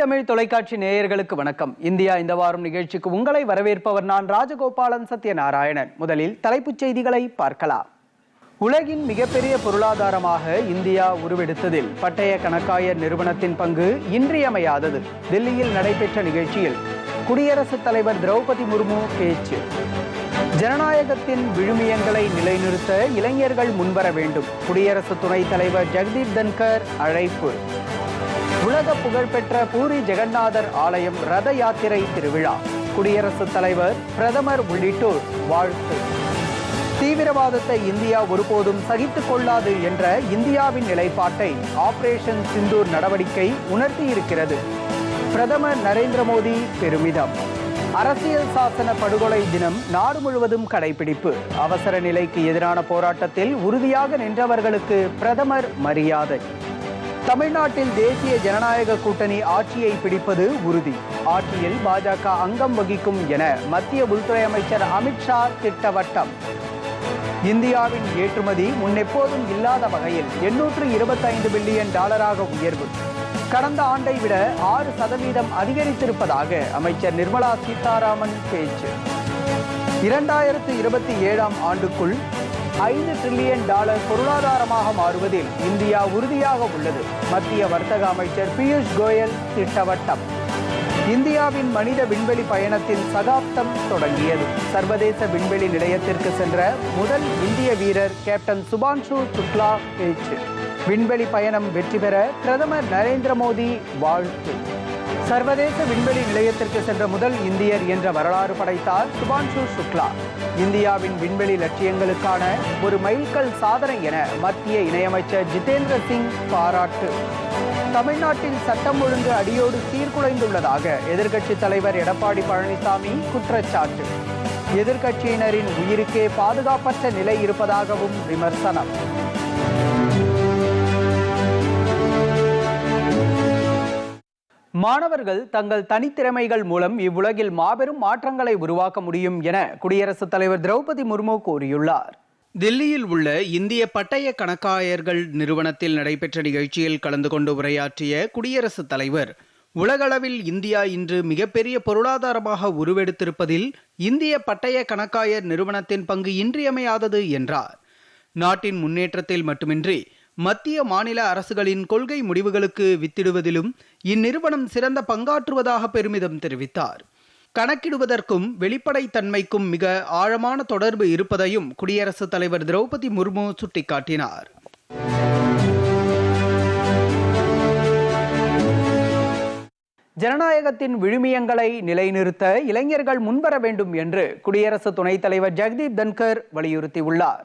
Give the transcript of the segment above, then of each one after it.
தமிழ் தொலைக்காட்சி நேயர்களுக்கு வணக்கம். இந்தியா இந்த வாரம் நிகழ்ச்சிக்கு உங்களை வரவேற்பவர் நான் ராஜகோபாலன் சத்யநாராயணன். முதலில் தலைப்புச் செய்திகளை பார்க்கலாம். உலகின் மிகப்பெரிய பொருளாதாரமாக இந்தியா உருவெடுத்ததில் பட்டய கணக்காயர் நிறுவனத்தின் பங்கு இன்றியமையாதது. டெல்லியில் நடைபெற்ற நிகழ்ச்சியில் குடியரசுத் தலைவர் திரௌபதி முர்மு பேச்சு. ஜனநாயகத்தின் விழுமியங்களை நிலைநிறுத்த இளைஞர்கள் முன்வர வேண்டும். குடியரசு துணைத் தலைவர் ஜெகதீப் தன்கர் அழைப்பு. உலக புகழ்பெற்ற பூரி ஜெகநாதர் ஆலயம் ரத யாத்திரை திருவிழா. குடியரசுத் தலைவர் பிரதமர் உள்ளிட்டோர் வாழ்த்து. தீவிரவாதத்தை இந்தியா ஒருபோதும் சகித்துக் கொள்ளாது என்ற இந்தியாவின் நிலைப்பாட்டை ஆபரேஷன் சிந்தூர் நடவடிக்கை உணர்த்தியிருக்கிறது. பிரதமர் நரேந்திர மோடி பெருமிதம். அரசியல் சாசன படுகொலை தினம் நாடு முழுவதும் கடைபிடிப்பு. அவசர நிலைக்கு எதிரான போராட்டத்தில் உறுதியாக நின்றவர்களுக்கு பிரதமர் மரியாதை. தமிழ்நாட்டில் தேசிய ஜனநாயக கூட்டணி ஆட்சியை பிடிப்பது உறுதி. ஆட்சியில் பாஜக அங்கம் வகிக்கும் என மத்திய உள்துறை அமைச்சர் அமித்ஷா திட்டவட்டம். இந்தியாவின் ஏற்றுமதி முன்னெப்போதும் இல்லாத வகையில் எண்ணூற்று இருபத்தைந்து பில்லியன் டாலராக உயர்வு. கடந்த ஆண்டை விட ஆறு சதவீதம் அதிகரித்திருப்பதாக அமைச்சர் நிர்மலா சீதாராமன் பேச்சு. இரண்டாயிரத்து இருபத்தி ஏழாம் ஆண்டுக்குள் ஐந்து டிரில்லியன் டாலர் பொருளாதாரமாக மாறுவதில் இந்தியா உறுதியாக உள்ளது மத்திய வர்த்தக அமைச்சர் பியூஷ் கோயல் திட்டவட்டம். இந்தியாவின் மனித விண்வெளி பயணத்தின் சகாப்தம் தொடங்கியது. சர்வதேச விண்வெளி நிலையத்திற்கு சென்ற முதல் இந்திய வீரர் கேப்டன் சுபான்ஷு சுக்லா பேச்சு விண்வெளி பயணம் வெற்றி பெற பிரதமர் நரேந்திர மோடி வாழ்த்து. சர்வதேச விண்வெளி நிலையத்திற்கு சென்ற முதல் இந்தியர் என்ற வரலாறு படைத்தார் சுபான்ஷு சுக்லா. இந்தியாவின் விண்வெளி லட்சியங்களுக்கான ஒரு மைல்கல் சாதனை என மத்திய இணையமைச்சர் ஜிதேந்திர சிங் பாராட்டு. தமிழ்நாட்டில் சட்டம் ஒழுங்கு அடியோடு சீர்குலைந்துள்ளதாக எதிர்க்கட்சித் தலைவர் எடப்பாடி பழனிசாமி குற்றச்சாட்டு. எதிர்க்கட்சியினரின் உயிருக்கே பாதுகாப்பற்ற நிலை இருப்பதாகவும் விமர்சனம். மாணவர்கள் தங்கள் தனித்திறமைகள் மூலம் இவ்வுலகில் மாபெரும் மாற்றங்களை உருவாக்க முடியும் என குடியரசுத் தலைவர் திரௌபதி முர்மு கூறியுள்ளார். தில்லியில் உள்ள இந்திய பட்டய கணக்காயர்கள் நிறுவனத்தில் நடைபெற்ற நிகழ்ச்சியில் கலந்து கொண்டு உரையாற்றிய குடியரசுத் தலைவர் உலகளவில் இந்தியா இன்று மிகப்பெரிய பொருளாதாரமாக உருவெடுத்திருப்பதில் இந்திய பட்டய கணக்காயர் நிறுவனத்தின் பங்கு இன்றியமையாதது என்றார். நாட்டின் முன்னேற்றத்தில் மட்டுமின்றி மத்திய மாநில அரசுகளின் கொள்கை முடிவுகளுக்கு வித்திடுவதிலும் இந்நிறுவனம் சிறந்த பங்காற்றுவதாக பெருமிதம் தெரிவித்தார். கணக்கிடுவதற்கும் வெளிப்படைத்தன்மைக்கும் மிக ஆழமான தொடர்பு இருப்பதையும் குடியரசுத் தலைவர் திரௌபதி முர்மு சுட்டிக்காட்டினார். ஜனநாயகத்தின் விழுமியங்களை நிலைநிறுத்த இளைஞர்கள் முன்வர வேண்டும் என்று குடியரசு துணைத் தலைவர் ஜெகதீப் தன்கர் வலியுறுத்தியுள்ளார்.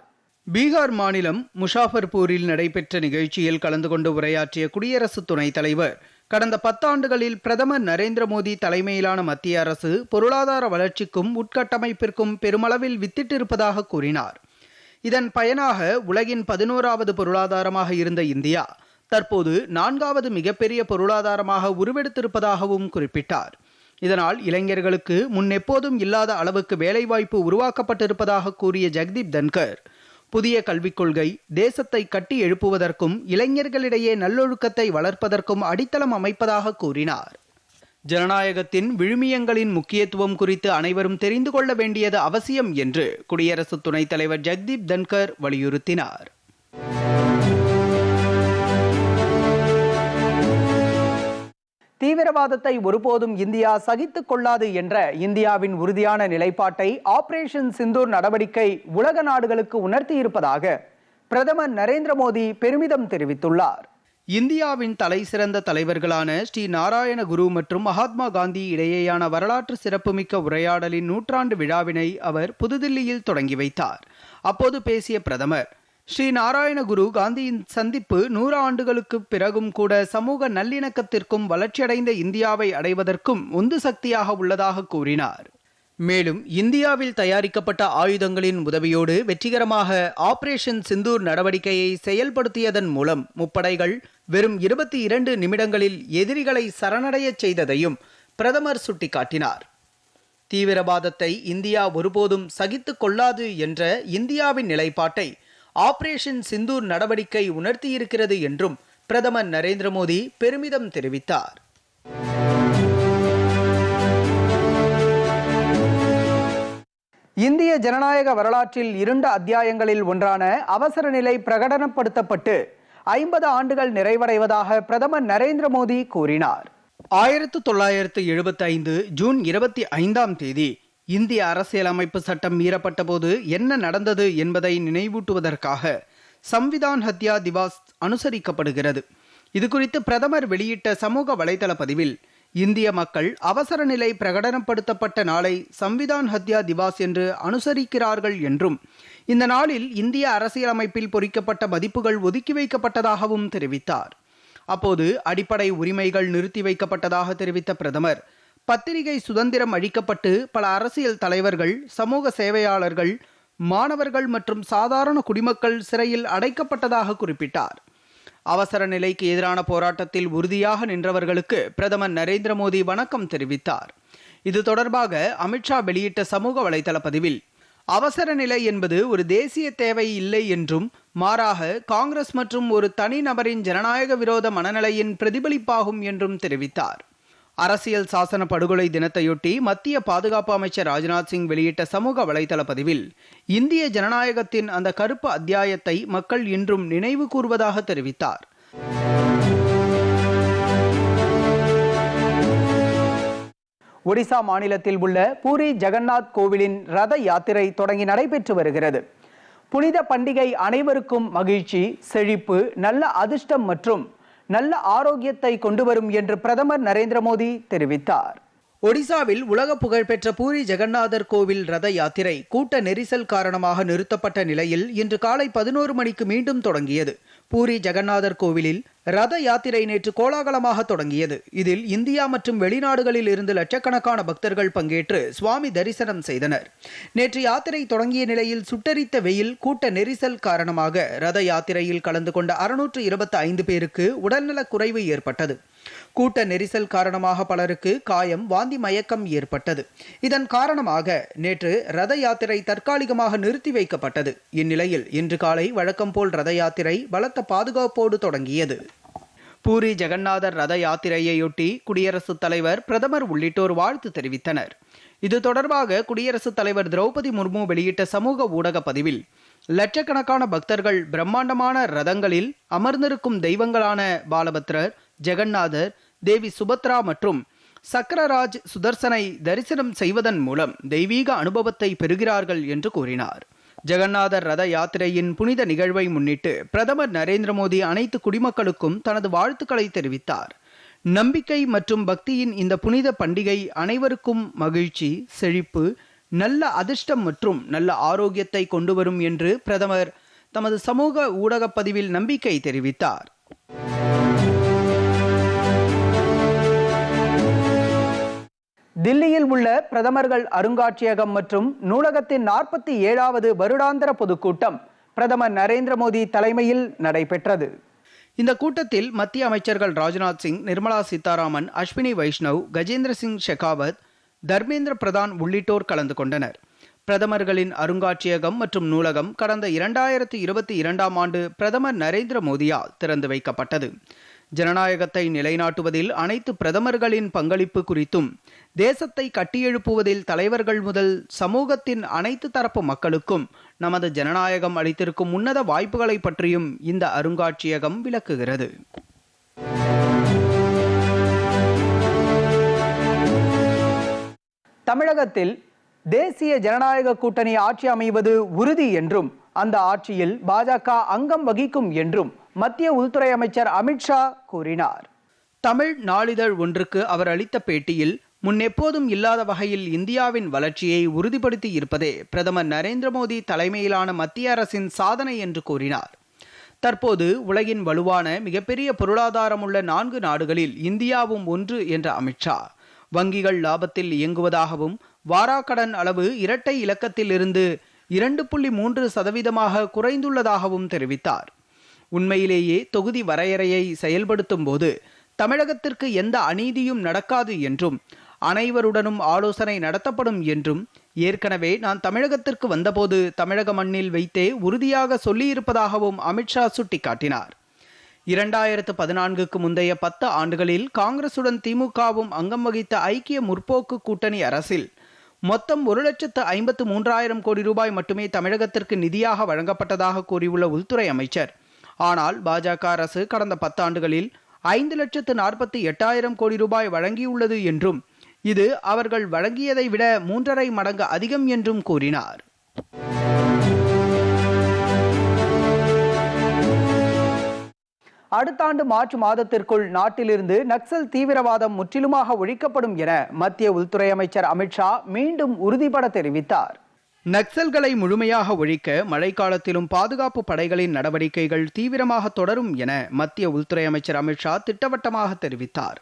பீகார் மாநிலம் முஷாஃபர்பூரில் நடைபெற்ற நிகழ்ச்சியில் கலந்து கொண்டு உரையாற்றிய குடியரசு துணைத் தலைவர் கடந்த பத்தாண்டுகளில் பிரதமர் நரேந்திர மோடி தலைமையிலான மத்திய அரசு பொருளாதார வளர்ச்சிக்கும் உட்கட்டமைப்பிற்கும் பெருமளவில் வித்திட்டிருப்பதாக கூறினார். இதன் பயனாக உலகின் பதினோராவது பொருளாதாரமாக இருந்த இந்தியா தற்போது நான்காவது மிகப்பெரிய பொருளாதாரமாக உருவெடுத்திருப்பதாகவும் குறிப்பிட்டார். இதனால் இளைஞர்களுக்கு முன்னெப்போதும் இல்லாத அளவுக்கு வேலைவாய்ப்பு உருவாக்கப்பட்டிருப்பதாக கூறிய ஜெகதீப் தன்கர் புதிய கல்விக் கொள்கை தேசத்தை கட்டி எழுப்புவதற்கும் இளைஞர்களிடையே நல்லொழுக்கத்தை வளர்ப்பதற்கும் அடித்தளம் அமைப்பதாக கூறினார். ஜனநாயகத்தின் விழுமியங்களின் முக்கியத்துவம் குறித்து அனைவரும் தெரிந்து கொள்ள வேண்டியது அவசியம் என்று குடியரசு துணைத் தலைவர் ஜெக்தீப் தன்கர் வலியுறுத்தினார். தீவிரவாதத்தை ஒருபோதும் இந்தியா சகித்துக் கொள்ளாது என்ற இந்தியாவின் உறுதியான நிலைப்பாட்டை ஆபரேஷன் சிந்தூர் நடவடிக்கை உலக நாடுகளுக்கு உணர்த்தியிருப்பதாக பிரதமர் நரேந்திர மோடி பெருமிதம் தெரிவித்துள்ளார். இந்தியாவின் தலை சிறந்த தலைவர்களான ஸ்ரீ நாராயண குரு மற்றும் மகாத்மா காந்தி இடையேயான வரலாற்று சிறப்புமிக்க உரையாடலின் நூற்றாண்டு விழாவினை அவர் புதுதில்லியில் தொடங்கி வைத்தார். அப்போது பேசிய பிரதமர் ஸ்ரீ நாராயணகுரு காந்தியின் சந்திப்பு நூறு ஆண்டுகளுக்கு பிறகும் கூட சமூக நல்லிணக்கத்திற்கும் வளர்ச்சியடைந்த இந்தியாவை அடைவதற்கும் உந்து சக்தியாக உள்ளதாக கூறினார். மேலும் இந்தியாவில் தயாரிக்கப்பட்ட ஆயுதங்களின் உதவியோடு வெற்றிகரமாக ஆபரேஷன் சிந்தூர் நடவடிக்கையை செயல்படுத்தியதன் மூலம் முப்படைகள் வெறும் இருபத்தி இரண்டு நிமிடங்களில் எதிரிகளை சரணடையச் செய்ததையும் பிரதமர் சுட்டிக்காட்டினார். தீவிரவாதத்தை இந்தியா ஒருபோதும் சகித்து கொள்ளாது என்ற இந்தியாவின் நிலைப்பாட்டை ஆபரேஷன் சிந்தூர் நடவடிக்கை உணர்த்தியிருக்கிறது என்றும் பிரதமர் நரேந்திர மோடி பெருமிதம் தெரிவித்தார். இந்திய ஜனநாயக வரலாற்றில் இரண்டு அத்தியாயங்களில் ஒன்றான அவசர நிலை பிரகடனப்படுத்தப்பட்டு ஐம்பது ஆண்டுகள் நிறைவடைவதாக பிரதமர் நரேந்திர மோடி கூறினார். ஆயிரத்து தொள்ளாயிரத்து எழுபத்தி ஐந்து ஜூன் இருபத்தி ஐந்தாம் தேதி இந்திய அரசியலமைப்பு சட்டம் மீறப்பட்ட போது என்ன நடந்தது என்பதை நினைவூட்டுவதற்காக சம்விதான் ஹத்யா திவாஸ் அனுசரிக்கப்படுகிறது. இது குறித்து பிரதமர் வெளியிட்ட சமூக வலைதள பதிவில் இந்திய மக்கள் அவசர நிலை பிரகடனப்படுத்தப்பட்ட நாளை சம்விதான் ஹத்யா திவாஸ் என்று அனுசரிக்கிறார்கள் என்றும் இந்த நாளில் இந்திய அரசியலமைப்பில் பொறிக்கப்பட்ட மதிப்புகள் ஒதுக்கி வைக்கப்பட்டதாகவும் தெரிவித்தார். அப்போது அடிப்படை உரிமைகள் நிறுத்தி வைக்கப்பட்டதாக தெரிவித்த பிரதமர் பத்திரிகை சுதந்திரம் அழிக்கப்பட்டு பல அரசியல் தலைவர்கள் சமூக சேவையாளர்கள் மாணவர்கள் மற்றும் சாதாரண குடிமக்கள் சிறையில் அடைக்கப்பட்டதாக குறிப்பிட்டார். அவசர நிலைக்கு எதிரான போராட்டத்தில் உறுதியாக நின்றவர்களுக்கு பிரதமர் நரேந்திர மோடி வணக்கம் தெரிவித்தார். இது தொடர்பாக அமித்ஷா வெளியிட்ட சமூக வலைதள பதிவில் அவசர நிலை என்பது ஒரு தேசிய தேவை இல்லை என்றும் மாறாக காங்கிரஸ் மற்றும் ஒரு தனிநபரின் ஜனநாயக விரோத மனநிலையின் பிரதிபலிப்பாகும் என்றும் தெரிவித்தார். அரசியல் சாசன படுகொலை தினத்தையொட்டி மத்திய பாதுகாப்பு அமைச்சர் ராஜ்நாத் சிங் வெளியிட்ட சமூக வலைதள பதிவில் இந்திய ஜனநாயகத்தின் அந்த கருப்பு அத்தியாயத்தை மக்கள் இன்றும் நினைவு கூறுவதாக தெரிவித்தார். ஒடிசா மாநிலத்தில் உள்ள பூரி ஜெகநாத் கோவிலின் ரத யாத்திரை தொடங்கி நடைபெற்று வருகிறது. புனித பண்டிகை அனைவருக்கும் மகிழ்ச்சி செழிப்பு நல்ல அதிர்ஷ்டம் மற்றும் நல்ல ஆரோக்கியத்தை கொண்டு வரும் என்று பிரதமர் நரேந்திர மோடி தெரிவித்தார். ஒடிசாவில் உலக புகழ்பெற்ற பூரி ஜெகநாதர் கோவில் ரத யாத்திரை கூட்ட நெரிசல் காரணமாக நிறுத்தப்பட்ட நிலையில் இன்று காலை பதினோரு மணிக்கு மீண்டும் தொடங்கியது. பூரி ஜெகநாதர் கோவிலில் ரத யாத்திரை நேற்று கோலாகலமாக தொடங்கியது. இதில் இந்தியா மற்றும் வெளிநாடுகளில் இருந்து லட்சக்கணக்கான பக்தர்கள் பங்கேற்று சுவாமி தரிசனம் செய்தனர். நேற்று யாத்திரை தொடங்கிய நிலையில் சுட்டரித்த வெயில் கூட்ட நெரிசல் காரணமாக ரத யாத்திரையில் கலந்து கொண்ட அறுநூற்று இருபத்தி ஐந்து பேருக்கு உடல்நலக் குறைவு ஏற்பட்டது. கூட்ட நெரிசல் காரணமாக பலருக்கு காயம் வாந்தி மயக்கம் ஏற்பட்டது. இதன் காரணமாக நேற்று ரத யாத்திரை தற்காலிகமாக நிறுத்தி வைக்கப்பட்டது. இந்நிலையில் இன்று காலை வழக்கம் போல் ரத யாத்திரை பலத்த பாதுகாப்போடு தொடங்கியது. பூரி ஜெகநாதர் ரத யாத்திரையையொட்டி குடியரசுத் தலைவர் பிரதமர் உள்ளிட்டோர் வாழ்த்து தெரிவித்தனர். இது தொடர்பாக குடியரசுத் தலைவர் திரௌபதி முர்மு வெளியிட்ட சமூக ஊடக பதிவில் லட்சக்கணக்கான பக்தர்கள் பிரம்மாண்டமான ரதங்களில் அமர்ந்திருக்கும் தெய்வங்களான பாலபத்ரர் ஜெகநாதர் தேவி சுபத்ரா மற்றும் சக்கரராஜ் சுதர்சனை தரிசனம் செய்வதன் மூலம் தெய்வீக அனுபவத்தை பெறுகிறார்கள் என்று கூறினார். ஜெகநாதர் ரத யாத்திரையின் புனித நிகழ்வை முன்னிட்டு பிரதமர் நரேந்திர மோடி அனைத்து குடிமக்களுக்கும் தனது வாழ்த்துக்களை தெரிவித்தார். நம்பிக்கை மற்றும் பக்தியின் இந்த புனித பண்டிகை அனைவருக்கும் மகிழ்ச்சி செழிப்பு நல்ல அதிர்ஷ்டம் மற்றும் நல்ல ஆரோக்கியத்தை கொண்டு வரும் என்று பிரதமர் தமது சமூக ஊடகப் பதிவில் நம்பிக்கை தெரிவித்தார். தில்லியில் உள்ள பிரதமர்கள் அருங்காட்சியகம் மற்றும் நூலகத்தின் நாற்பத்தி ஏழாவது வருடாந்திர பொதுக்கூட்டம் பிரதமர் நரேந்திர மோடி தலைமையில் நடைபெற்றது. இந்த கூட்டத்தில் மத்திய அமைச்சர்கள் ராஜ்நாத் சிங் நிர்மலா சீதாராமன் அஸ்வினி வைஷ்ணவ் கஜேந்திர சிங் ஷெகாவத் தர்மேந்திர பிரதான் உள்ளிட்டோர் கலந்து கொண்டனர். பிரதமர்களின் அருங்காட்சியகம் மற்றும் நூலகம் கடந்த இரண்டாயிரத்தி இருபத்தி இரண்டாம் ஆண்டு பிரதமர் நரேந்திர மோடியால் திறந்து வைக்கப்பட்டது. ஜனநாயகத்தை நிலைநாட்டுவதில் அனைத்து பிரதமர்களின் பங்களிப்பு குறித்தும் தேசத்தை கட்டியெழுப்புவதில் தலைவர்கள் முதல் சமூகத்தின் அனைத்து தரப்பு மக்களுக்கும் நமது ஜனநாயகம் அளித்திருக்கும் உன்னத வாய்ப்புகளை பற்றியும் இந்த அருங்காட்சியகம் விளக்குகிறது. தமிழகத்தில் தேசிய ஜனநாயக கூட்டணி ஆட்சி அமைவது உறுதி என்றும் அந்த ஆட்சியில் பாஜக அங்கம் வகிக்கும் என்றும் மத்திய உள்துறை அமைச்சர் அமித்ஷா கூறினார். தமிழ் நாளிதழ் ஒன்றுக்கு அவர் அளித்த பேட்டியில் முன்னெப்போதும் இல்லாத வகையில் இந்தியாவின் வளர்ச்சியை உறுதிப்படுத்தி இருப்பதே பிரதமர் நரேந்திர மோடி தலைமையிலான மத்திய அரசின் சாதனை என்று கூறினார். தற்போது உலகின் வலுவான மிகப்பெரிய பொருளாதாரம் உள்ள நான்கு நாடுகளில் இந்தியாவும் ஒன்று என்ற அமித்ஷா வங்கிகள் லாபத்தில் இயங்குவதாகவும் வாராக்கடன் அளவு இரட்டை இலக்கத்தில் இருந்து இரண்டு புள்ளி மூன்று சதவீதமாக குறைந்துள்ளதாகவும் தெரிவித்தார். உண்மையிலேயே தொகுதி வரையறையை செயல்படுத்தும் போது தமிழகத்திற்கு எந்த அநீதியும் நடக்காது என்றும் அனைவருடனும் ஆலோசனை நடத்தப்படும் என்றும் ஏற்கனவே நான் தமிழகத்திற்கு வந்தபோது தமிழக மண்ணில் வைத்தே உறுதியாக சொல்லியிருப்பதாகவும் அமித்ஷா சுட்டிக்காட்டினார். இரண்டாயிரத்து பதினான்குக்கு முந்தைய பத்து ஆண்டுகளில் காங்கிரசுடன் திமுகவும் அங்கம் வகித்த ஐக்கிய முற்போக்கு கூட்டணி அரசில் மொத்தம் ஒரு லட்சத்து ஐம்பத்து மூன்றாயிரம் கோடி ரூபாய் மட்டுமே தமிழகத்திற்கு நிதியாக வழங்கப்பட்டதாக கூறியுள்ள உள்துறை அமைச்சர் ஆனால் பாஜக அரசு கடந்த பத்தாண்டுகளில் ஐந்து லட்சத்து நாற்பத்தி எட்டாயிரம் கோடி ரூபாய் வழங்கியுள்ளது என்றும் இது அவர்கள் வழங்கியதை விட மூன்றரை மடங்கு அதிகம் என்றும் கூறினார். அடுத்த ஆண்டு மார்ச் மாதத்திற்குள் நாட்டிலிருந்து நக்சல் தீவிரவாதம் முற்றிலுமாக ஒழிக்கப்படும் என மத்திய உள்துறை அமைச்சர் அமித்ஷா மீண்டும் உறுதிபட தெரிவித்தார். நக்சல்களை முழுமையாக ஒழிக்க மழைக்காலத்திலும் பாதுகாப்பு படைகளின் நடவடிக்கைகள் தீவிரமாக தொடரும் என மத்திய உள்துறை அமைச்சர் அமித்ஷா திட்டவட்டமாக தெரிவித்தார்.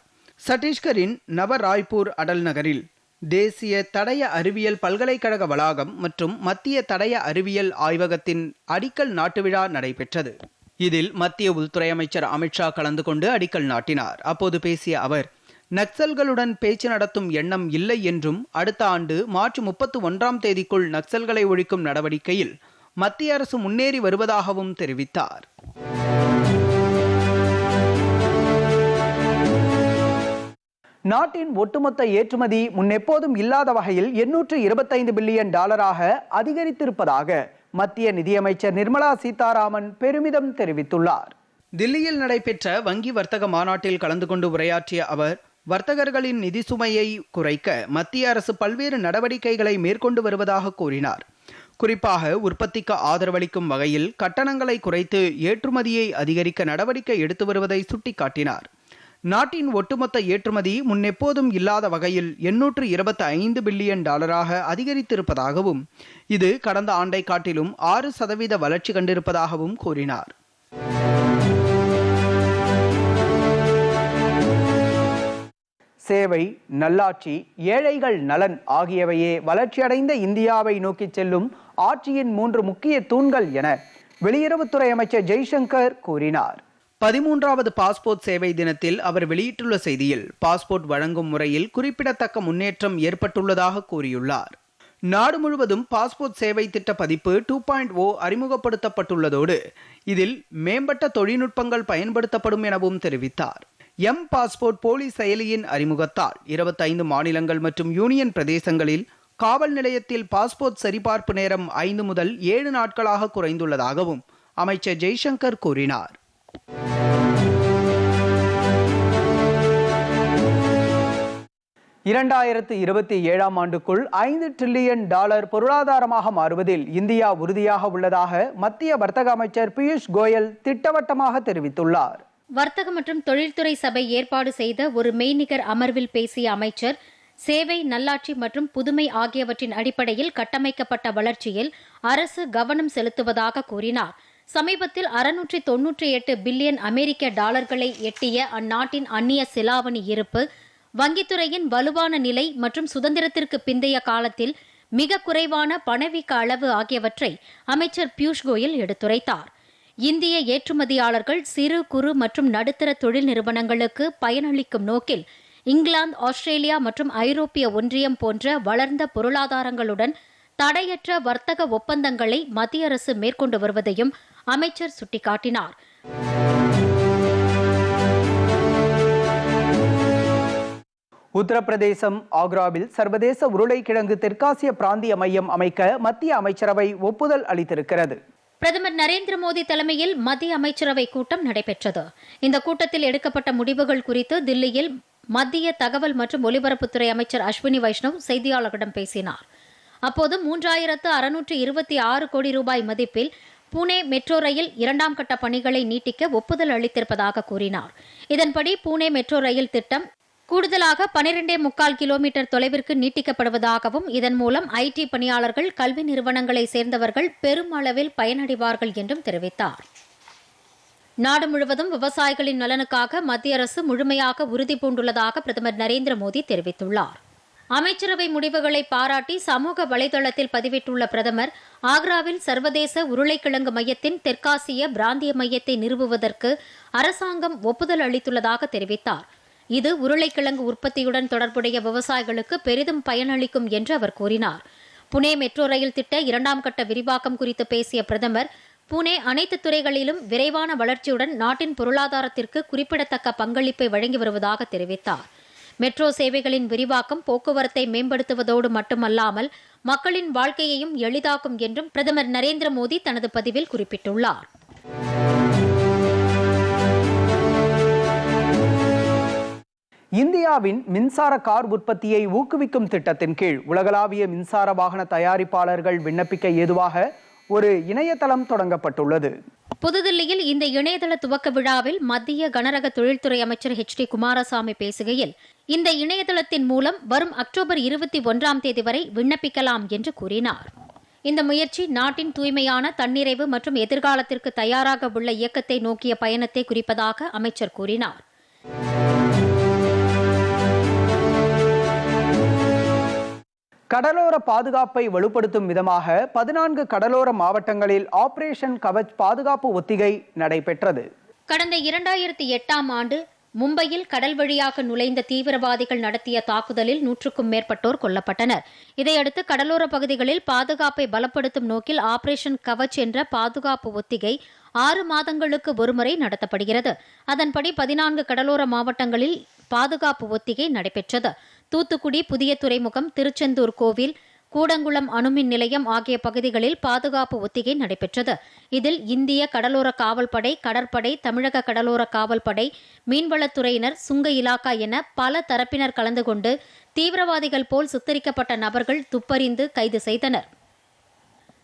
சத்தீஸ்கரின் நவராய்பூர் அடல் நகரில் தேசிய தடய அறிவியல் பல்கலைக்கழக வளாகம் மற்றும் மத்திய தடய அறிவியல் ஆய்வகத்தின் அடிக்கல் நாட்டு விழா நடைபெற்றது. இதில் மத்திய உள்துறை அமைச்சர் அமித்ஷா கலந்து கொண்டு அடிக்கல் நாட்டினார். அப்போது பேசிய அவர் நக்சல்களுடன் பேச்சு நடத்தும் எண்ணம் இல்லை என்றும் அடுத்த ஆண்டு மார்ச் முப்பத்து ஒன்றாம் தேதிக்குள் நக்சல்களை ஒழிக்கும் நடவடிக்கையில் மத்திய அரசு முன்னேறி வருவதாகவும் தெரிவித்தார். நாட்டின் ஒட்டுமொத்த ஏற்றுமதி முன்னெப்போதும் இல்லாத வகையில் எண்ணூற்று இருபத்தைந்து பில்லியன் டாலராக அதிகரித்திருப்பதாக மத்திய நிதியமைச்சர் நிர்மலா சீதாராமன் பெருமிதம் தெரிவித்துள்ளார். தில்லியில் நடைபெற்ற வங்கி வர்த்தக மாநாட்டில் கலந்து கொண்டு உரையாற்றிய அவர் வர்த்தகர்களின் நிதி சுமையை குறைக்க மத்திய அரசு பல்வேறு நடவடிக்கைகளை மேற்கொண்டு வருவதாக கூறினார். குறிப்பாக உற்பத்திக்கு ஆதரவளிக்கும் வகையில் கட்டணங்களை குறைத்து ஏற்றுமதியை அதிகரிக்க நடவடிக்கை எடுத்து வருவதை சுட்டிக்காட்டினார். நாட்டின் ஒட்டுமொத்த ஏற்றுமதி முன்னெப்போதும் இல்லாத வகையில் எண்ணூற்று இருபத்தி ஐந்து பில்லியன் டாலராக அதிகரித்திருப்பதாகவும் இது கடந்த ஆண்டை காட்டிலும் ஆறு சதவீத வளர்ச்சி கண்டிருப்பதாகவும் கூறினார். சேவை நல்லாட்சி ஏழைகள் நலன் ஆகியவையே வளர்ச்சியடைந்த இந்தியாவை நோக்கி செல்லும் ஆட்சியின் மூன்று முக்கிய தூண்கள் என வெளியுறவுத்துறை அமைச்சர் ஜெய்சங்கர் கூறினார். பதிமூன்றாவது பாஸ்போர்ட் சேவை தினத்தில் அவர் வெளியிட்டுள்ள செய்தியில் பாஸ்போர்ட் வழங்கும் முறையில் குறிப்பிடத்தக்க முன்னேற்றம் ஏற்பட்டுள்ளதாக கூறியுள்ளார். நாடு முழுவதும் பாஸ்போர்ட் சேவை திட்ட பதிப்பு டூ பாயிண்ட் ஓ அறிமுகப்படுத்தப்பட்டுள்ளதோடு இதில் மேம்பட்ட தொழில்நுட்பங்கள் பயன்படுத்தப்படும் எனவும் தெரிவித்தார். எம் பாஸ்போர்ட் போலி செயலியின் அறிமுகத்தால் இருபத்தைந்து மாநிலங்கள் மற்றும் யூனியன் பிரதேசங்களில் காவல் நிலையத்தில் பாஸ்போர்ட் சரிபார்ப்பு நேரம் ஐந்து முதல் ஏழு நாட்களாக குறைந்துள்ளதாகவும் அமைச்சர் ஜெய்சங்கர் கூறினார். இரண்டாயிரத்து இருபத்தி ஏழாம் ஆண்டுக்குள் ஐந்து டிரில்லியன் டாலர் பொருளாதாரமாக மாறுவதில் இந்தியா உறுதியாக உள்ளதாக மத்திய வர்த்தக அமைச்சர் பியூஷ் கோயல் திட்டவட்டமாக தெரிவித்துள்ளார். வர்த்தக மற்றும் தொழில்துறை சபை ஏற்பாடு செய்த ஒரு மெய்நிகர் அமர்வில் பேசிய அமைச்சர் சேவை நல்லாட்சி மற்றும் புதுமை ஆகியவற்றின் அடிப்படையில் கட்டமைக்கப்பட்ட வளர்ச்சியில் அரசு கவனம் செலுத்துவதாக கூறினார். சமீபத்தில் அறுநூற்றி தொன்னூற்றி எட்டு பில்லியன் அமெரிக்க டாலர்களை எட்டிய அந்நாட்டின் அந்நிய சிலாவணி இருப்பு வங்கித்துறையின் வலுவான நிலை மற்றும் சுதந்திரத்திற்கு பிந்தைய காலத்தில் மிக குறைவான பணவீக்க அளவு ஆகியவற்றை அமைச்சர் பியூஷ் கோயல் எடுத்துரைத்தார். இந்திய ஏற்றுமதியாளர்கள் சிறு குறு மற்றும் நடுத்தர தொழில் நிறுவனங்களுக்கு பயனளிக்கும் நோக்கில் இங்கிலாந்து ஆஸ்திரேலியா மற்றும் ஐரோப்பிய ஒன்றியம் போன்ற வளர்ந்த பொருளாதாரங்களுடன் தடையற்ற வர்த்தக ஒப்பந்தங்களை மத்திய அரசு மேற்கொண்டு வருவதையும் அமைச்சர் சுட்டிக்காட்டினார். உத்தரப்பிரதேசம் ஆக்ராவில் சர்வதேச உருளைக்கிழங்கு தெற்காசிய பிராந்திய மையம் அமைக்க மத்திய அமைச்சரவை ஒப்புதல் அளித்திருக்கிறது. பிரதமர் நரேந்திர மோடி தலைமையில் மத்திய அமைச்சரவை கூட்டம் நடைபெற்றது. இந்த கூட்டத்தில் எடுக்கப்பட்ட முடிவுகள் குறித்து தில்லியில் மத்திய தகவல் மற்றும் ஒலிபரப்புத்துறை அமைச்சர் அஸ்வினி வைஷ்ணவ் செய்தியாளர்களிடம் பேசினார். அப்போது மூன்றாயிரத்து அறுநூற்று இருபத்தி ஆறு கோடி ரூபாய் மதிப்பில் பூனே மெட்ரோ ரயில் இரண்டாம் கட்ட பணிகளை நீட்டிக்க ஒப்புதல் அளித்திருப்பதாக கூறினார். இதன்படி பூனே மெட்ரோ ரயில் திட்டம் கூடுதலாக பனிரெண்டே முக்கால் கிலோமீட்டர் தொலைவிற்கு நீட்டிக்கப்படுவதாகவும் இதன் மூலம் ஐடி பணியாளர்கள் கல்வி நிறுவனங்களை சேர்ந்தவர்கள் பெருமளவில் பயனடைவார்கள் என்றும் தெரிவித்தார். நாடு முழுவதும் விவசாயிகளின் நலனுக்காக மத்திய அரசு முழுமையாக உறுதி பூண்டுள்ளதாக பிரதமர் நரேந்திர மோடி தெரிவித்துள்ளார். அமைச்சரவை முடிவுகளை பாராட்டி சமூக வலைதளத்தில் பதிவிட்டுள்ள பிரதமர் ஆக்ராவில் சர்வதேச உருளைக்கிழங்கு மையத்தின் தெற்காசிய பிராந்திய மையத்தை நிறுவுவதற்கு அரசாங்கம் ஒப்புதல் அளித்துள்ளதாக தெரிவித்தார். இது உருளைக்கிழங்கு உற்பத்தியுடன் தொடர்புடைய விவசாயிகளுக்கு பெரிதும் பயனளிக்கும் என்று அவர் கூறினார். புனே மெட்ரோ ரயில் திட்ட இரண்டாம் கட்ட விரிவாக்கம் குறித்து பேசிய பிரதமர் புனே அனைத்து துறைகளிலும் விரைவான வளர்ச்சியுடன் நாட்டின் பொருளாதாரத்திற்கு குறிப்பிடத்தக்க பங்களிப்பை வழங்கி வருவதாக தெரிவித்தார். மெட்ரோ சேவைகளின் விரிவாக்கம் போக்குவரத்தை மேம்படுத்துவதோடு மட்டுமல்லாமல் மக்களின் வாழ்க்கையையும் எளிதாக்கும் என்றும் பிரதமர் நரேந்திர மோடி தனது பதிவில் குறிப்பிட்டுள்ளார். இந்தியாவின் மின்சார கார் உற்பத்தியை ஊக்குவிக்கும் திட்டத்தின் கீழ் உலகளாவிய மின்சார வாகன தயாரிப்பாளர்கள் விண்ணப்பிக்க ஏதுவாக ஒரு இணையதளம் தொடங்கப்பட்டுள்ளது. புதுதில்லியில் இந்த இணையதள துவக்க விழாவில் மத்திய கனரக தொழில்துறை அமைச்சர் ஹெச் டி குமாரசாமி பேசுகையில் இந்த இணையதளத்தின் மூலம் வரும் அக்டோபர் இருபத்தி ஒன்றாம் தேதி வரை விண்ணப்பிக்கலாம் என்று கூறினார். இந்த முயற்சி நாட்டின் தூய்மையான தன்னிறைவு மற்றும் எதிர்காலத்திற்கு தயாராக உள்ள இயக்கத்தை நோக்கிய பயணத்தை குறிப்பதாக அமைச்சர் கூறினார். கடலோர பாதுகாப்பை வலுப்படுத்தும் விதமாக பதினான்கு கடலோர மாவட்டங்களில் ஆபரேஷன் கவச் பாதுகாப்பு ஒத்திகை நடைபெற்றது. கடந்த இரண்டாயிரத்தி எட்டாம் ஆண்டு மும்பையில் கடல் வழியாக நுழைந்த தீவிரவாதிகள் நடத்திய தாக்குதலில் நூற்றுக்கும் மேற்பட்டோர் கொல்லப்பட்டனர். இதையடுத்து கடலோர பகுதிகளில் பாதுகாப்பை பலப்படுத்தும் நோக்கில் ஆபரேஷன் கவச் என்ற பாதுகாப்பு ஒத்திகை ஆறு மாதங்களுக்கு ஒருமுறை நடத்தப்படுகிறது. அதன்படி பதினான்கு கடலோர மாவட்டங்களில் பாதுகாப்பு ஒத்திகை நடைபெற்றது. தூத்துக்குடி புதிய துறைமுகம் திருச்செந்தூர் கோவில் கூடங்குளம் அணுமின் நிலையம் ஆகிய பகுதிகளில் பாதுகாப்பு ஒத்திகை நடைபெற்றது. இதில் இந்திய கடலோர காவல்படை கடற்படை தமிழக கடலோர காவல்படை மீன்வளத்துறையினர் சுங்க இலாக்கா என பல தரப்பினர் கலந்து கொண்டு தீவிரவாதிகள் போல் சித்தரிக்கப்பட்ட நபர்கள் துப்பறிந்து கைது செய்தனர்.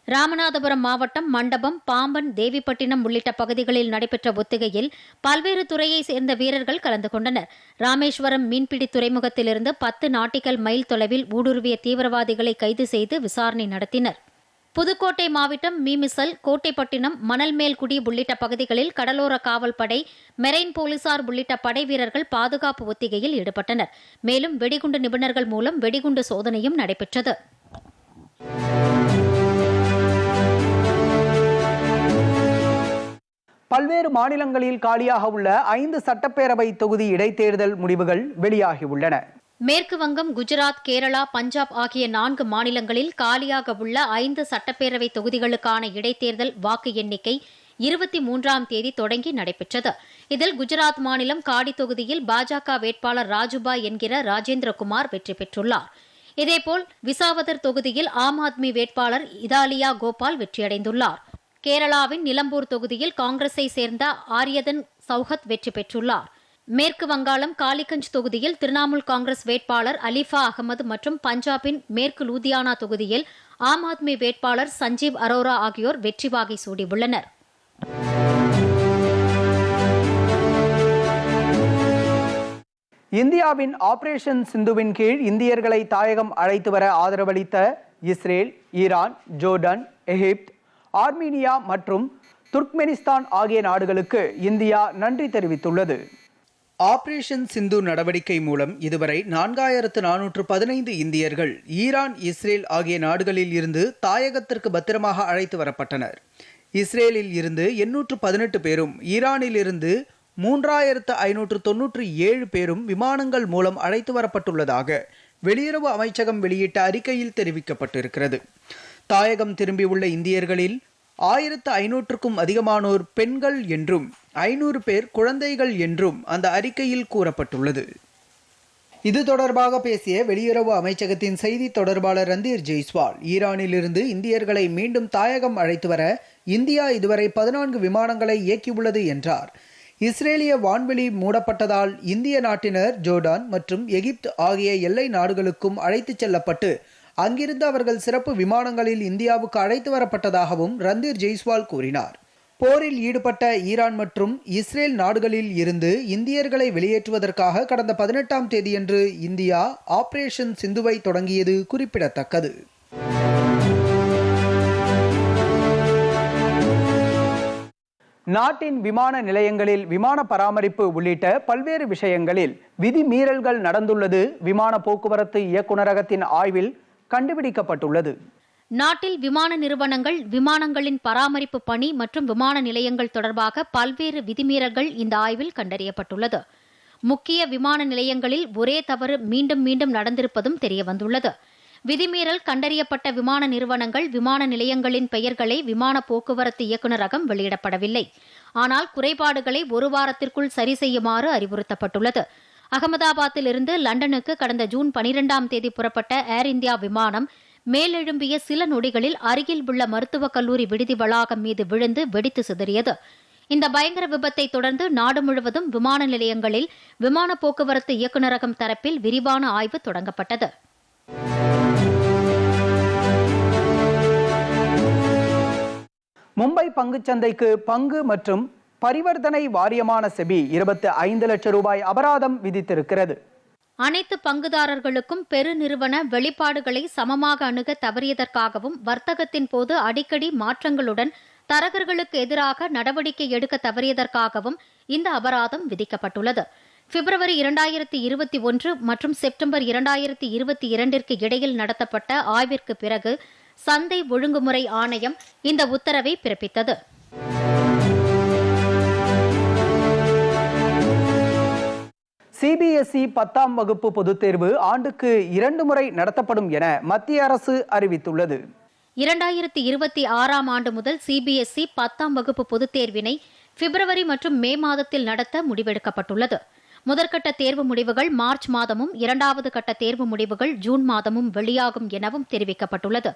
ராமநாதபுரம் மாவட்டம் மண்டபம் பாம்பன் தேவிப்பட்டினம் உள்ளிட்ட பகுதிகளில் நடைபெற்ற ஒத்திகையில் பல்வேறு துறையை சேர்ந்த வீரர்கள் கலந்து கொண்டனர். ராமேஸ்வரம் மீன்பிடி துறைமுகத்திலிருந்து பத்து நாட்டிக்கல் மைல் தொலைவில் ஊடுருவிய தீவிரவாதிகளை கைது செய்து விசாரணை நடத்தினர். புதுக்கோட்டை மாவட்டம் மீமிசல் கோட்டைப்பட்டினம் மணல்மேல்குடி உள்ளிட்ட பகுதிகளில் கடலோர காவல்படை மெரைன் போலீசார் உள்ளிட்ட படை வீரர்கள் பாதுகாப்பு ஒத்திகையில் ஈடுபட்டனர். மேலும் வெடிகுண்டு நிபுணர்கள் மூலம் வெடிகுண்டு சோதனையும் நடைபெற்றது. பல்வேறு மாநிலங்களில் காலியாக உள்ள ஐந்து சட்டப்பேரவை தொகுதி இடைத்தேர்தல் முடிவுகள் வெளியாகியுள்ளன. மேற்கு வங்கம் குஜராத் கேரளா பஞ்சாப் ஆகிய நான்கு மாநிலங்களில் காலியாக உள்ள ஐந்து சட்டப்பேரவை தொகுதிகளுக்கான இடைத்தேர்தல் வாக்கு எண்ணிக்கை இருபத்தி மூன்றாம் தேதி தொடங்கி நடைபெற்றது. இதில் குஜராத் மாநிலம் காடி தொகுதியில் பாஜக வேட்பாளர் ராஜுபாய் என்கிற ராஜேந்திரகுமார் வெற்றி பெற்றுள்ளார். இதேபோல் விசாவதர் தொகுதியில் ஆம் ஆத்மி வேட்பாளர் இதாலியா கோபால் வெற்றியடைந்துள்ளார். கேரளாவின் நிலம்பூர் தொகுதியில் காங்கிரஸை சேர்ந்த ஆரியதன் சௌஹத் வெற்றி பெற்றுள்ளார். மேற்கு வங்காளம் காலிகஞ்ச் தொகுதியில் திரிணாமுல் காங்கிரஸ் வேட்பாளர் அலிஃபா அகமது மற்றும் பஞ்சாபின் மேற்கு லூதியானா தொகுதியில் ஆம் ஆத்மி வேட்பாளர் சஞ்சீவ் அரோரா ஆகியோர் வெற்றி வாகை சூடியுள்ளனர். இந்தியாவின் ஆபரேஷன் சிந்துவின் கீழ் இந்தியர்களை தாயகம் அழைத்து வர ஆதரவளித்த இஸ்ரேல் ஈரான் ஜோர்டன் எகிப்து ஆர்மீனியா மற்றும் துர்க்மெனிஸ்தான் ஆகிய நாடுகளுக்கு இந்தியா நன்றி தெரிவித்துள்ளது. ஆபரேஷன் சிந்து நடவடிக்கை மூலம் இதுவரை நான்காயிரத்து நானூற்று பதினைந்து இந்தியர்கள் ஈரான் இஸ்ரேல் ஆகிய நாடுகளில் இருந்து தாயகத்திற்கு பத்திரமாக அழைத்து வரப்பட்டனர். இஸ்ரேலில் இருந்து எண்ணூற்று பதினெட்டு பேரும் ஈரானில் இருந்து மூன்றாயிரத்து ஐநூற்று தொன்னூற்று ஏழு பேரும் விமானங்கள் மூலம் அழைத்து வரப்பட்டுள்ளதாக வெளியுறவு அமைச்சகம் வெளியிட்ட அறிக்கையில் தெரிவிக்கப்பட்டிருக்கிறது. தாயகம் திரும்பியுள்ள இந்தியர்களில் ஆயிரத்து ஐநூற்றுக்கும் அதிகமானோர் பெண்கள் என்றும் ஐநூறு பேர் குழந்தைகள் என்றும் அந்த அறிக்கையில் கூறப்பட்டுள்ளது. இது தொடர்பாக பேசிய வெளியுறவு அமைச்சகத்தின் செய்தி தொடர்பாளர் ரந்தீர் ஜெய்ஸ்வால் ஈரானிலிருந்து இந்தியர்களை மீண்டும் தாயகம் அழைத்து வர இந்தியா இதுவரை பதினான்கு விமானங்களை இயக்கியுள்ளது என்றார். இஸ்ரேலிய வான்வெளி மூடப்பட்டதால் இந்திய நாட்டினர் ஜோர்டான் மற்றும் எகிப்து ஆகிய எல்லை நாடுகளுக்கும் அழைத்துச் செல்லப்பட்டு அங்கிருந்து அவர்கள் சிறப்பு விமானங்களில் இந்தியாவுக்கு அழைத்து வரப்பட்டதாகவும் ரந்தீர் ஜெய்ஸ்வால் கூறினார். போரில் ஈடுபட்ட ஈரான் மற்றும் இஸ்ரேல் நாடுகளில் இருந்து இந்தியர்களை வெளியேற்றுவதற்காக கடந்த பதினெட்டாம் தேதியன்று இந்தியா ஆபரேஷன் சிந்துவை தொடங்கியது குறிப்பிடத்தக்கது. நாட்டின் விமான நிலையங்களில் விமான பராமரிப்பு உள்ளிட்ட பல்வேறு விஷயங்களில் விதிமீறல்கள் நடந்துள்ளது. விமான போக்குவரத்து இயக்குநரகத்தின் ஆய்வில் கண்டுபிடிக்கப்பட்டுள்ளது. நாட்டில் விமான நிறுவனங்கள் விமானங்களின் பராமரிப்பு பணி மற்றும் விமான நிலையங்கள் தொடர்பாக பல்வேறு விதிமீறல்கள் இந்த ஆய்வில் கண்டறியப்பட்டுள்ளது. முக்கிய விமான நிலையங்களில் ஒரே தவறு மீண்டும் மீண்டும் நடந்திருப்பதும் தெரியவந்துள்ளது. விதிமீறல் கண்டறியப்பட்ட விமான நிறுவனங்கள் விமான நிலையங்களின் பெயர்களை விமான போக்குவரத்து இயக்குநரகம் வெளியிடப்படவில்லை. ஆனால் குறைபாடுகளை ஒரு வாரத்திற்குள் சரி செய்யுமாறு அறிவுறுத்தப்பட்டுள்ளது. அகமதாபாத்திலிருந்து லண்டனுக்கு கடந்த ஜூன் பனிரெண்டாம் தேதி புறப்பட்ட ஏர் இந்தியா விமானம் மேலெழும்பிய சில நொடிகளில் அருகில் உள்ள மருத்துவக் கல்லூரி விடுதி வளாகம் மீது விழுந்து வெடித்து சிதறியது. இந்த பயங்கர விபத்தை தொடர்ந்து நாடு முழுவதும் விமான நிலையங்களில் விமான போக்குவரத்து இயக்குநரகம் தரப்பில் விரிவான ஆய்வு தொடங்கப்பட்டது. மும்பை பங்குச்சந்தைக்கு பங்கு மற்றும் பரிவர்த்தனை வாரியமான செபி இருபத்தி ஐந்து லட்சம் ரூபாய் அபராதம் விதித்திருக்கிறது. அனைத்து பங்குதாரர்களுக்கும் பெருநிறுவன வெளிப்பாடுகளை சமமாக அணுக தவறியதற்காகவும் வர்த்தகத்தின் போது அடிக்கடி மாற்றங்களுடன் தரகர்களுக்கு எதிராக நடவடிக்கை எடுக்க தவறியதற்காகவும் இந்த அபராதம் விதிக்கப்பட்டுள்ளது. பிப்ரவரி இரண்டாயிரத்தி இருபத்தி ஒன்று மற்றும் செப்டம்பர் இரண்டாயிரத்தி இருபத்தி இரண்டிற்கு இடையில் நடத்தப்பட்ட ஆய்விற்கு பிறகு சந்தை ஒழுங்குமுறை ஆணையம் இந்த உத்தரவை பிறப்பித்தது. சிபிஎஸ்இ பத்தாம் வகுப்பு பொதுத் தேர்வு ஆண்டுக்கு இரண்டு முறை நடத்தப்படும் என மத்திய அரசு அறிவித்துள்ளது. இரண்டாயிரத்தி இருபத்தி ஆறாம் ஆண்டு முதல் சிபிஎஸ்இ பத்தாம் வகுப்பு பொதுத் தேர்வினை பிப்ரவரி மற்றும் மே மாதத்தில் நடத்த முடிவெடுக்கப்பட்டுள்ளது. முதற்கட்ட தேர்வு முடிவுகள் மார்ச் மாதமும் இரண்டாவது கட்ட தேர்வு முடிவுகள் ஜூன் மாதமும் வெளியாகும் எனவும் தெரிவிக்கப்பட்டுள்ளது.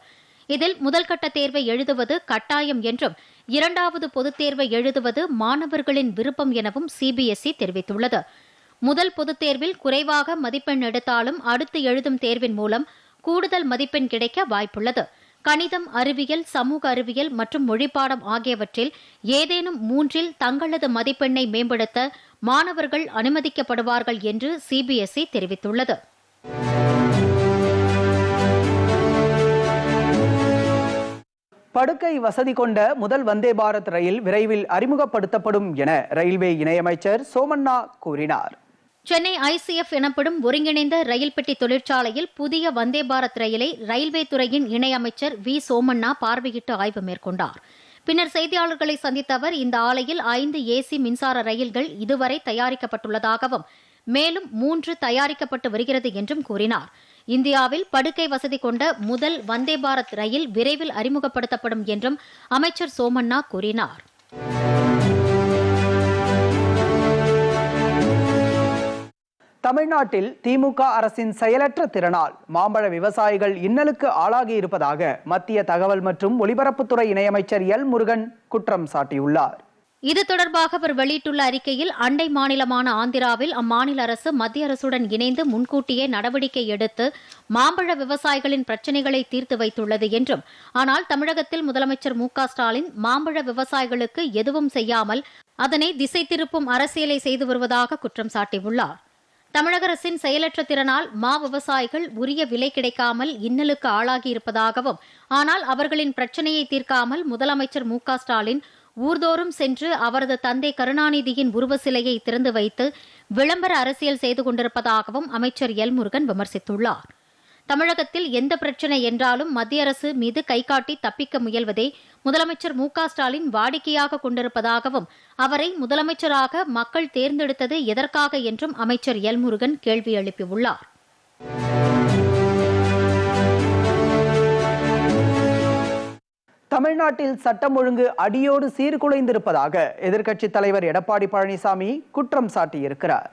இதில் முதல்கட்ட தேர்வை எழுதுவது கட்டாயம் என்றும் இரண்டாவது பொதுத் தேர்வை எழுதுவது மாணவர்களின் விருப்பம் எனவும் சிபிஎஸ்இ தெரிவித்துள்ளது. முதல் பொதுத் தேர்வில் குறைவாக மதிப்பெண் எடுத்தாலும் அடுத்து எழுதும் தேர்வின் மூலம் கூடுதல் மதிப்பெண் கிடைக்க வாய்ப்புள்ளது. கணிதம் அறிவியல் சமூக அறிவியல் மற்றும் மொழிப்பாடம் ஆகியவற்றில் ஏதேனும் மூன்றில் தங்களது மதிப்பெண்ணை மேம்படுத்த மாணவர்கள் அனுமதிக்கப்படுவார்கள் என்று சிபிஎஸ்இ தெரிவித்துள்ளது. படுக்கை வசதி கொண்ட முதல் வந்தே பாரத் ரயில் விரைவில் அறிமுகப்படுத்தப்படும் என ரயில்வே இணையமைச்சர் சோமண்ணா கூறினார். சென்னை ஐசிஎஃப் எனப்படும் ஒருங்கிணைந்த ரயில் பெட்டி தொழிற்சாலையில் புதிய வந்தே பாரத் ரயிலை ரயில்வே துறையின் இணையமைச்சர் வி. சோமண்ணா பார்வையிட்டு ஆய்வு மேற்கொண்டார். பின்னர் செய்தியாளர்களை சந்தித்த அவர் இந்த ஆலையில் ஐந்து ஏசி மின்சார ரயில்கள் இதுவரை தயாரிக்கப்பட்டுள்ளதாகவும் மேலும் மூன்று தயாரிக்கப்பட்டு வருகிறது என்றும் கூறினார். இந்தியாவில் படுக்கை வசதி கொண்ட முதல் வந்தே பாரத் ரயில் விரைவில் அறிமுகப்படுத்தப்படும் என்றும் அமைச்சர் சோமண்ணா கூறினார். தமிழ்நாட்டில் திமுக அரசின் செயலற்ற திறனால் மாம்பழ விவசாயிகள் இன்னலுக்கு ஆளாகி இருப்பதாக மத்திய தகவல் மற்றும் ஒலிபரப்புத்துறை இணையமைச்சர் எல் முருகன் குற்றம் சாட்டியுள்ளார். இது தொடர்பாக அவர் வெளியிட்டுள்ள அறிக்கையில் அண்டை மாநிலமான ஆந்திராவில் அம்மாநில அரசு மத்திய அரசுடன் இணைந்து முன்கூட்டியே நடவடிக்கை எடுத்து மாம்பழ விவசாயிகளின் பிரச்சினைகளை தீர்த்து வைத்துள்ளது என்றும் ஆனால் தமிழகத்தில் முதலமைச்சர் மு க ஸ்டாலின் மாம்பழ விவசாயிகளுக்கு எதுவும் செய்யாமல் அதனை திசை திருப்பும் அரசியலை செய்து வருவதாக குற்றம் சாட்டியுள்ளார். தமிழக அரசின் செயலற்ற திறனால் மா விவசாயிகள் உரிய விலை கிடைக்காமல் இன்னலுக்கு ஆளாகியிருப்பதாகவும் ஆனால் அவர்களின் பிரச்சனையை தீர்க்காமல் முதலமைச்சர் மு ஸ்டாலின் ஊர்தோறும் சென்று அவரது தந்தை கருணாநிதியின் உருவ சிலையை திறந்து வைத்து விளம்பர அரசியல் செய்து கொண்டிருப்பதாகவும் அமைச்சர் எல் முருகன் விமர்சித்துள்ளார். தமிழகத்தில் எந்த பிரச்சனை என்றாலும் மத்திய அரசு மீது கைகாட்டி தப்பிக்க முயல்வதை முதலமைச்சர் மு க ஸ்டாலின் வாடிக்கையாக கொண்டிருப்பதாகவும் அவரை முதலமைச்சராக மக்கள் தேர்ந்தெடுத்தது எதற்காக என்றும் அமைச்சர் எல் முருகன் கேள்வி எழுப்பியுள்ளார். தமிழ்நாட்டில் சட்டம் ஒழுங்கு அடியோடு சீர்குலைந்திருப்பதாக எதிர்க்கட்சித் தலைவர் எடப்பாடி பழனிசாமி குற்றம் சாட்டியிருக்கிறார்.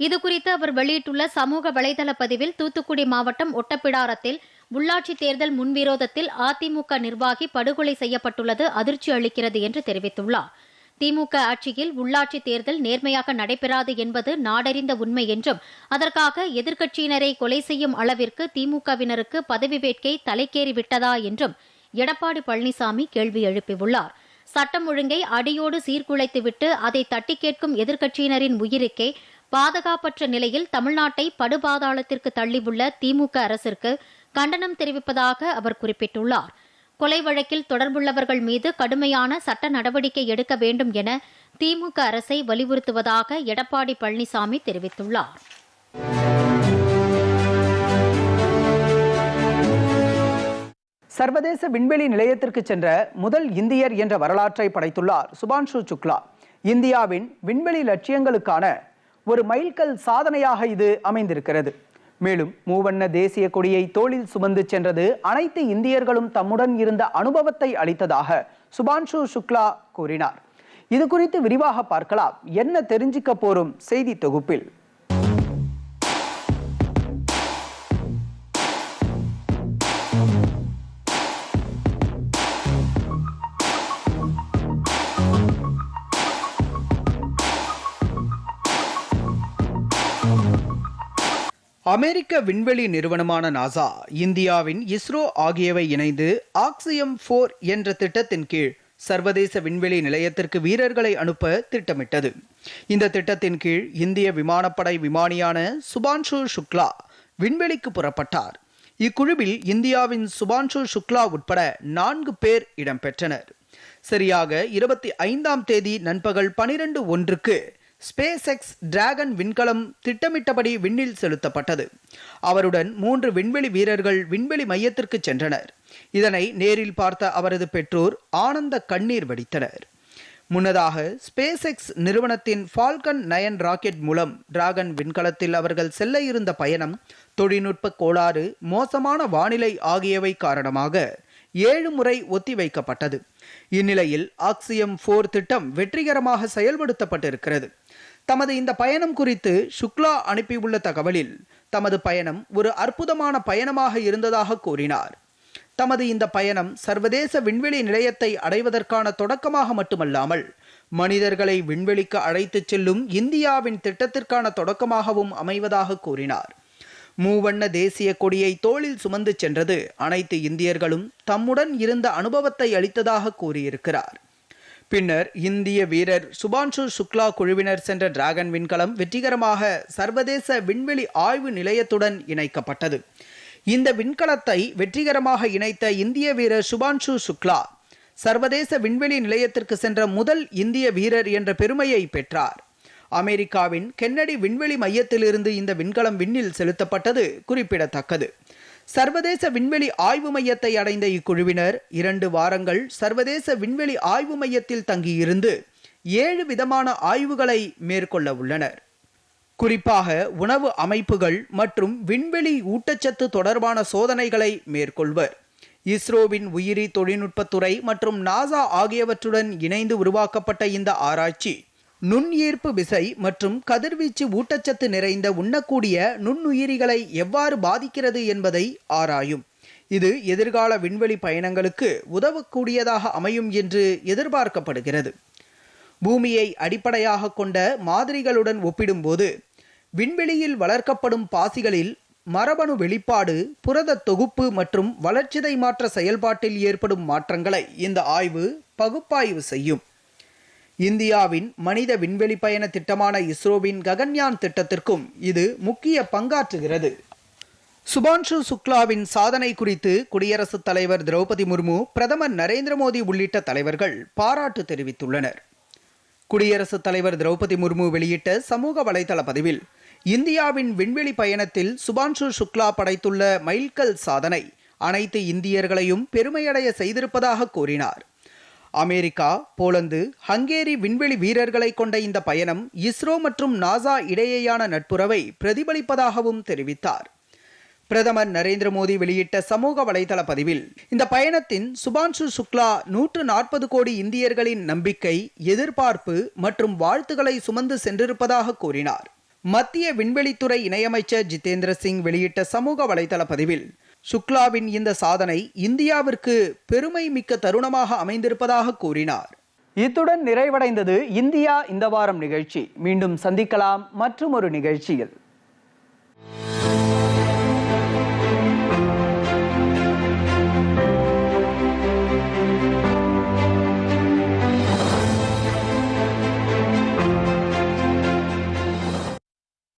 இதுகுறித்து அவர் வெளியிட்டுள்ள சமூக வலைதள பதிவில் தூத்துக்குடி மாவட்டம் ஒட்டப்பிடாரத்தில் உள்ளாட்சி தேர்தல் முன்விரோதத்தில் அதிமுக நிர்வாகி படுகொலை செய்யப்பட்டுள்ளது அதிர்ச்சி அளிக்கிறது என்று தெரிவித்துள்ளார். திமுக ஆட்சியில் உள்ளாட்சி தேர்தல் நேர்மையாக நடைபெறாது என்பது நாடறிந்த உண்மை என்றும் அதற்காக எதிர்க்கட்சியினரை கொலை செய்யும் அளவிற்கு திமுகவினருக்கு பதவி வேட்கை தலைக்கேறிவிட்டதா என்றும் எடப்பாடி பழனிசாமி கேள்வி எழுப்பியுள்ளார். சட்டம் ஒழுங்கை அடியோடு சீர்குலைத்துவிட்டு அதை தட்டி கேட்கும் எதிர்க்கட்சியினரின் உயிருக்கே பாதுகாப்பற்ற நிலையில் தமிழ்நாட்டை படுபாதாளத்திற்கு தள்ளியுள்ள திமுக அரசிற்கு கண்டனம் தெரிவிப்பதாக அவர் குறிப்பிட்டுள்ளார். கொலை வழக்கில் தொடர்புள்ளவர்கள் மீது கடுமையான சட்ட நடவடிக்கை எடுக்க வேண்டும் என திமுக அரசை வலியுறுத்துவதாக எடப்பாடி பழனிசாமி தெரிவித்துள்ளார். சர்வதேச விண்வெளி நிலையத்திற்கு சென்ற முதல் இந்தியர் என்ற வரலாற்றை படைத்துள்ளார் சுபான்ஷு சுக்லா. இந்தியாவின் விண்வெளி லட்சியங்களுக்கான ஒரு மைல்கல் சாதனையாக இது அமைந்திருக்கிறது. மேலும் மூவண்ண தேசிய கொடியை தோளில் சுமந்து சென்றது அனைத்து இந்தியர்களும் தம்முடன் இருந்த அனுபவத்தை அளித்ததாக சுபான்ஷு சுக்லா கூறினார். இது குறித்து விரிவாக பார்க்கலாம். என்ன தெரிஞ்சுக்க போரும் செய்தி தொகுப்பில். அமெரிக்க விண்வெளி நிறுவனமான நாசா இந்தியாவின் இஸ்ரோ ஆகியவை இணைந்து ஆக்சியம் ஃபோர் என்ற திட்டத்தின் கீழ் சர்வதேச விண்வெளி நிலையத்திற்கு வீரர்களை அனுப்ப திட்டமிட்டது. இந்த திட்டத்தின் கீழ் இந்திய விமானப்படை விமானியான சுபான்ஷு சுக்லா விண்வெளிக்கு புறப்பட்டார். இக்குழுவில் இந்தியாவின் சுபான்ஷு சுக்லா உட்பட நான்கு பேர் இடம்பெற்றனர். சரியாக இருபத்தி ஐந்தாம் தேதி நண்பகல் பனிரெண்டு ஒன்றுக்கு ஸ்பேஸ் எக்ஸ் டிராகன் விண்கலம் திட்டமிட்டபடி விண்ணில் செலுத்தப்பட்டது. அவருடன் மூன்று விண்வெளி வீரர்கள் விண்வெளி மையத்திற்கு சென்றனர். இதனை நேரில் பார்த்த அவரது பெற்றோர் ஆனந்த கண்ணீர் வடித்தனர். முன்னதாக ஸ்பேஸ் எக்ஸ் நிறுவனத்தின் ஃபால்கன் நயன் ராக்கெட் மூலம் டிராகன் விண்கலத்தில் அவர்கள் செல்ல இருந்த பயணம் தொழில்நுட்ப கோளாறு மோசமான வானிலை ஆகியவை காரணமாக ஏழு முறை ஒத்திவைக்கப்பட்டது. இந்நிலையில் ஆக்சியம் ஃபோர் திட்டம் வெற்றிகரமாக செயல்படுத்தப்பட்டிருக்கிறது. தமது இந்த பயணம் குறித்து சுக்லா அனுப்பியுள்ள தகவலில் தமது பயணம் ஒரு அற்புதமான பயணமாக இருந்ததாக கூறினார். தமது இந்த பயணம் சர்வதேச விண்வெளி நிலையத்தை அடைவதற்கான தொடக்கமாக மட்டுமல்லாமல் மனிதர்களை விண்வெளிக்கு அழைத்துச் செல்லும் இந்தியாவின் திட்டத்திற்கான தொடக்கமாகவும் அமைவதாக கூறினார். மூவண்ண தேசிய கொடியை தோளில் சுமந்து சென்றது அனைத்து இந்தியர்களும் தம்முடன் இருந்த அனுபவத்தை அளித்ததாக கூறியிருக்கிறார். பின்னர் இந்திய வீரர் சுபான்ஷு சுக்லா குழுவினர் சென்ற டிராகன் விண்கலம் வெற்றிகரமாக சர்வதேச விண்வெளி ஆய்வு நிலையத்துடன் இணைக்கப்பட்டது. இந்த விண்கலத்தை வெற்றிகரமாக இணைத்த இந்திய வீரர் சுபான்ஷு சுக்லா சர்வதேச விண்வெளி நிலையத்திற்கு சென்ற முதல் இந்திய வீரர் என்ற பெருமையை பெற்றார். அமெரிக்காவின் கென்னடி விண்வெளி மையத்திலிருந்து இந்த விண்கலம் விண்ணில் செலுத்தப்பட்டது குறிப்பிடத்தக்கது. சர்வதேச விண்வெளி ஆய்வு மையத்தை அடைந்த இக்குழுவினர் இரண்டு வாரங்கள் சர்வதேச விண்வெளி ஆய்வு மையத்தில் தங்கியிருந்து ஏழு விதமான ஆய்வுகளை மேற்கொள்ள உள்ளனர். குறிப்பாக உணவு அமைப்புகள் மற்றும் விண்வெளி ஊட்டச்சத்து தொடர்பான சோதனைகளை மேற்கொள்வர். இஸ்ரோவின் உயிரி தொழில்நுட்பத்துறை மற்றும் நாசா ஆகியவற்றுடன் இணைந்து உருவாக்கப்பட்ட இந்த ஆராய்ச்சி நுண்ஈர்ப்பு விசை மற்றும் கதிர்வீச்சு ஊட்டச்சத்து நிறைந்த உண்ணக்கூடிய நுண்ணுயிரிகளை எவ்வாறு பாதிக்கிறது என்பதை ஆராயும். இது எதிர்கால விண்வெளி பயணங்களுக்கு உதவக்கூடியதாக அமையும் என்று எதிர்பார்க்கப்படுகிறது. பூமியை அடிப்படையாக கொண்ட மாதிரிகளுடன் ஒப்பிடும்போது விண்வெளியில் வளர்க்கப்படும் பாசிகளில் மரபணு வெளிப்பாடு புரத தொகுப்பு மற்றும் வளர்ச்சிதை மாற்ற செயல்பாட்டில் ஏற்படும் மாற்றங்களை இந்த ஆய்வு பகுப்பாய்வு செய்யும். இந்தியாவின் மனித விண்வெளி பயண திட்டமான இஸ்ரோவின் ககன்யான் திட்டத்திற்கும் இது முக்கிய பங்காற்றுகிறது. சுபான்ஷு சுக்லாவின் சாதனை குறித்து குடியரசுத் தலைவர் திரௌபதி முர்மு பிரதமர் நரேந்திர மோடி உள்ளிட்ட தலைவர்கள் பாராட்டு தெரிவித்துள்ளனர். குடியரசுத் தலைவர் திரௌபதி முர்மு வெளியிட்ட சமூக வலைதள பதிவில் இந்தியாவின் விண்வெளி பயணத்தில் சுபான்ஷு சுக்லா படைத்துள்ள மைல்கல் சாதனை அனைத்து இந்தியர்களையும் பெருமையடைய செய்திருப்பதாக கூறினார். அமெரிக்கா போலந்து ஹங்கேரி விண்வெளி வீரர்களை கொண்ட இந்த பயணம் இஸ்ரோ மற்றும் நாசா இடையேயான நட்புறவை பிரதிபலிப்பதாகவும் தெரிவித்தார். பிரதமர் நரேந்திர மோடி வெளியிட்ட சமூக வலைதள பதிவில் இந்த பயணத்தின் சுபான்ஷு சுக்லா நூற்று நாற்பது கோடி இந்தியர்களின் நம்பிக்கை எதிர்பார்ப்பு மற்றும் வாழ்த்துக்களை சுமந்து சென்றிருப்பதாக கூறினார். மத்திய விண்வெளித்துறை இணையமைச்சர் ஜிதேந்திர சிங் வெளியிட்ட சமூக வலைதள பதிவில் சுக்லாவின் இந்த சாதனை இந்தியாவிற்கு பெருமை மிக்க தருணமாக அமைந்திருப்பதாக கூறினார். இத்துடன் நிறைவடைந்தது இந்தியா இந்த வாரம் நிகழ்ச்சி. மீண்டும் சந்திக்கலாம் மற்றும் ஒரு நிகழ்ச்சியில்.